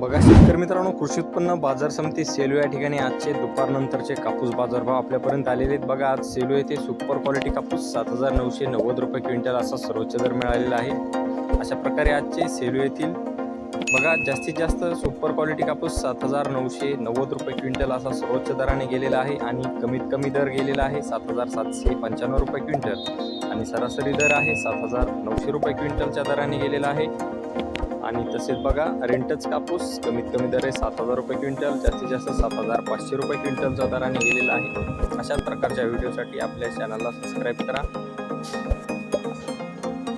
बघा शेतकरी मित्रांनो कृषी उत्पन्न बाजार समिती सेलू या ठिकाणी आजचे दुपारनंतरचे कापूस बाजारभाव आपल्यापर्यंत आलेले आहेत. बघा आज सेलू येथे सुपर क्वालिटी कापूस सात हजार नऊशे नव्वद रुपये क्विंटल असा सर्वोच्च दर मिळालेला आहे. अशा प्रकारे आजचे सेलू येथील बघा जास्तीत जास्त सुपर क्वालिटी कापूस सात हजार नऊशे नव्वद रुपये क्विंटल असा सर्वोच्च दराने गेलेला आहे आणि कमीत कमी दर गेलेला आहे सात हजार सातशे पंच्याण्णव रुपये क्विंटल. आणि सरासरी दर आहे सात हजार नऊशे रुपये क्विंटलच्या दराने गेलेला आहे. आणि तसेच बघा रेंटच कापूस कमीत कमी दर आहे सात हजार रुपये क्विंटल जास्तीत जास्त सात हजार पाचशे रुपये क्विंटलचा दराने गेलेला आहे. अशाच प्रकारच्या व्हिडिओसाठी आपल्या चॅनलला सबस्क्राईब करा.